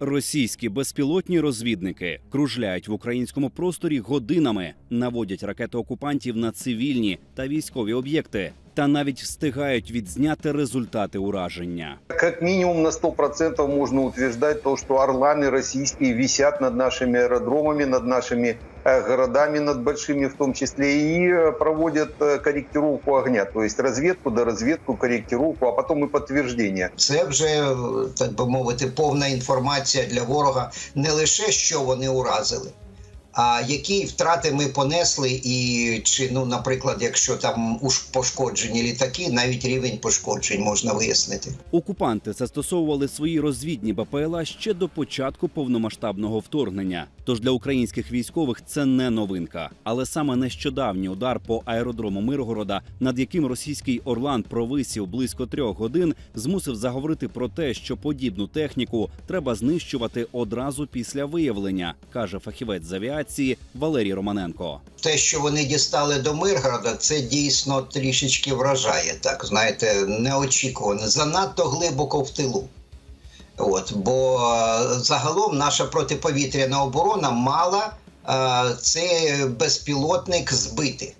Російські безпілотні розвідники кружляють в українському просторі годинами, наводять ракети окупантів на цивільні та військові об'єкти, та навіть встигають відзняти результати ураження. Как минимум на 100% можно утверждать то, что орланы российские висят над нашими аэродромами, над нашими э, городами, над большими в том числе, и э, проводят э, корректировку огня. То есть разведку, до разведку, корректировку, а потом и подтверждение. Це вже е, так би мовити, повна інформація для ворога не лише що вони уразили, а які втрати ми понесли, і чи ну, наприклад, якщо там уж пошкоджені літаки, навіть рівень пошкоджень можна вияснити. Окупанти застосовували свої розвідні БПЛА ще до початку повномасштабного вторгнення. Тож для українських військових це не новинка. Але саме нещодавній удар по аеродрому Миргорода, над яким російський Орлан провисів близько трьох годин, змусив заговорити про те, що подібну техніку треба знищувати одразу після виявлення, каже фахівець з авіації Валерій Романенко. Те, що вони дістали до Миргорода, це дійсно трішечки вражає. Так знаєте, неочікувано, занадто глибоко в тилу. От, бо е, загалом наша протиповітряна оборона мала е, цей безпілотник збити.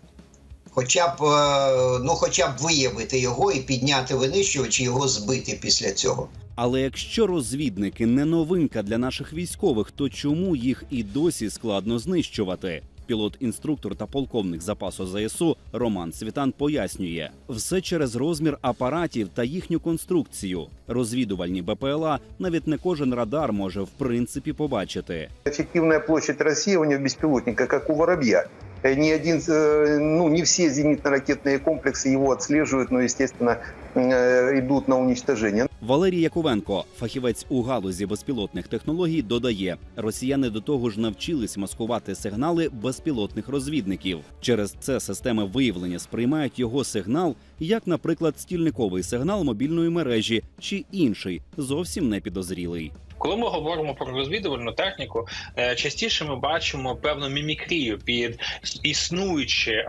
Хоча б, е, ну, хоча б виявити його і підняти винищувач і його збити після цього. Але якщо розвідники не новинка для наших військових, то чому їх і досі складно знищувати? Пілот-інструктор та полковник запасу ЗСУ Роман Світан пояснює все через розмір апаратів та їхню конструкцію. Розвідувальні БПЛА навіть не кожен радар може в принципі побачити. Эффективная площадь рассеивания беспилотника, как у воробья. Э, Ни один, э, ну, не все зенитно-ракетные комплексы его отслеживают, но, естественно, э, идут на уничтожение. Валерій Яковенко, фахівець у галузі безпілотних технологій, додає: росіяни до того ж навчились маскувати сигнали безпілотних розвідників. Через це системи виявлення сприймають його сигнал як, наприклад, стільниковий сигнал мобільної мережі чи інший, зовсім не підозрілий. Коли ми говоримо про розвідувальну техніку, е, частіше ми бачимо певну мімікрію під існуючі е,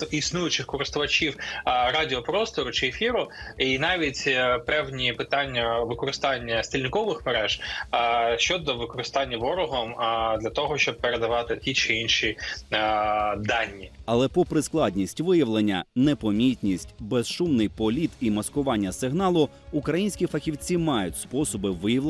е, існуючих користувачів радіопростору чи ефіру, і навіть певні питання використання стільникових мереж щодо використання ворогом для того, щоб передавати ті чи інші дані. Але, попри складність виявлення, непомітність, безшумний політ і маскування сигналу, українські фахівці мають способи виявлення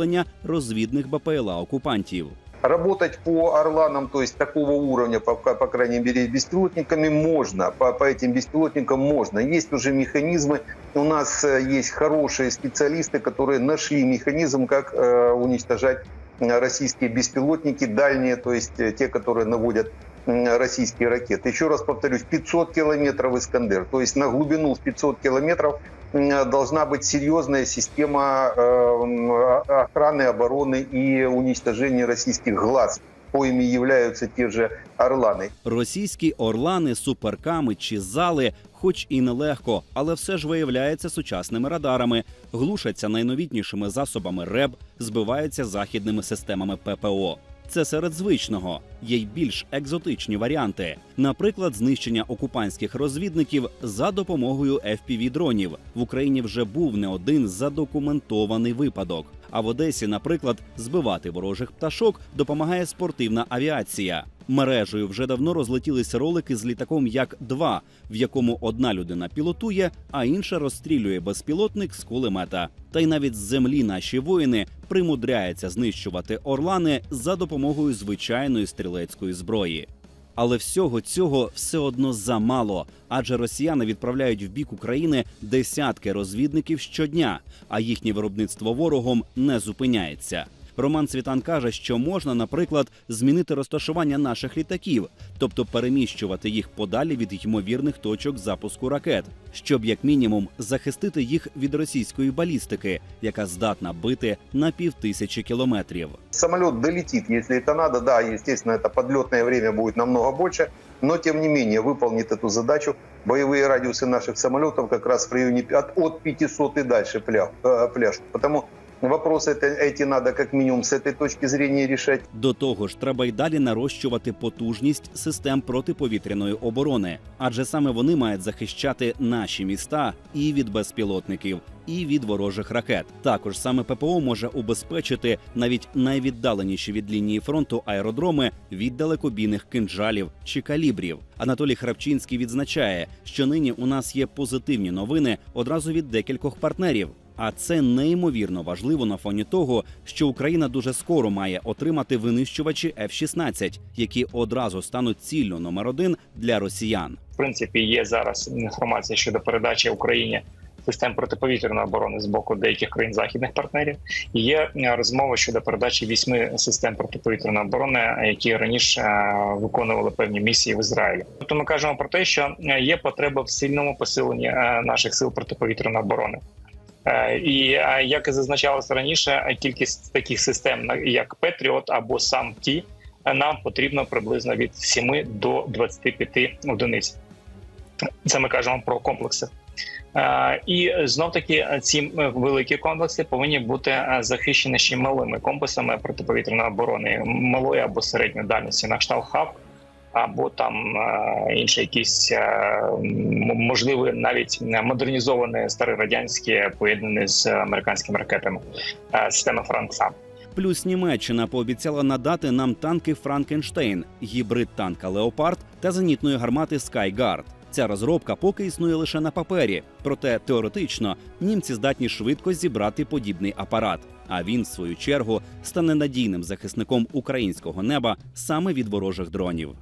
розвідних БПЛА окупантів. Работать по орланам, то есть такого уровня, по, по крайней мере, с беспилотниками можно. По, по этим беспилотникам можно. Есть уже механизмы. У нас э, есть хорошие специалисты, которые нашли механизм, как э, уничтожать э, российские беспилотники дальние, то есть э, те, которые наводят м, российские ракеты. Еще раз повторюсь, 500 километров Искандер. То есть на глубину в 500 километров м, должна быть серьезная система э, м, охраны, обороны и уничтожения российских глаз, коими являются те же орланы. Російські орлани, суперками чи зали, хоч і нелегко, але все ж виявляється сучасними радарами, глушаться найновітнішими засобами РЕБ, збиваються західними системами ППО. Це серед звичного. Є й більш екзотичні варіанти, наприклад, знищення окупантських розвідників за допомогою fpv дронів в Україні вже був не один задокументований випадок. А в Одесі, наприклад, збивати ворожих пташок допомагає спортивна авіація. Мережею вже давно розлетілися ролики з літаком як 2 в якому одна людина пілотує, а інша розстрілює безпілотник з кулемета. Та й навіть з землі наші воїни примудряються знищувати орлани за допомогою звичайної стрілецької зброї. Але всього цього все одно замало, адже росіяни відправляють в бік України десятки розвідників щодня, а їхнє виробництво ворогом не зупиняється. Роман Цвітан каже, що можна, наприклад, змінити розташування наших літаків, тобто переміщувати їх подалі від ймовірних точок запуску ракет, щоб як мінімум захистити їх від російської балістики, яка здатна бити на півтисячі кілометрів. Самолет долетит, если это надо, да, естественно, это подлетное время будет намного больше, но тем не менее выполнит эту задачу. Боевые радиусы наших самолетов как раз в районе от, от 500 и дальше пля, э, пляж. Потому Вопросы это, эти надо как минимум с этой точки зрения решать. До того ж, треба й далі нарощувати потужність систем протиповітряної оборони, адже саме вони мають захищати наші міста і від безпілотників, і від ворожих ракет. Також саме ППО може убезпечити навіть найвіддаленіші від лінії фронту аеродроми від далекобійних кинджалів чи калібрів. Анатолій Храпчинський відзначає, що нині у нас є позитивні новини одразу від декількох партнерів. А це неймовірно важливо на фоні того, що Україна дуже скоро має отримати винищувачі F-16, які одразу стануть ціллю номер один для росіян. в принципі є зараз інформація щодо передачі Україні систем протиповітряної оборони з боку деяких країн західних партнерів. І є е, розмова щодо передачі вісьми систем протиповітряної оборони, які раніше е, виконували певні місії в Ізраїлі. Тобто ми кажемо про те, що е, є потреба в сильному посиленні наших сил протиповітряної оборони. Е, І е, як і зазначалося раніше, е, кількість таких систем, як Петріот або сам ті, нам потрібно приблизно від 7 до 25 одиниць. Це ми кажемо про комплекси. І знов таки ці великі комплекси повинні бути захищені ще малими комплексами протиповітряної оборони малої або середньої дальності на кшталт хаб, або там е, інші якісь е, можливо навіть модернізовані старі радянські поєднані з американськими ракетами е, системи Франксам. Плюс Німеччина пообіцяла надати нам танки Франкенштейн, гібрид танка Леопард та зенітної гармати Скайгард. Ця розробка поки існує лише на папері, проте теоретично німці здатні швидко зібрати подібний апарат. А він, в свою чергу, стане надійним захисником українського неба саме від ворожих дронів.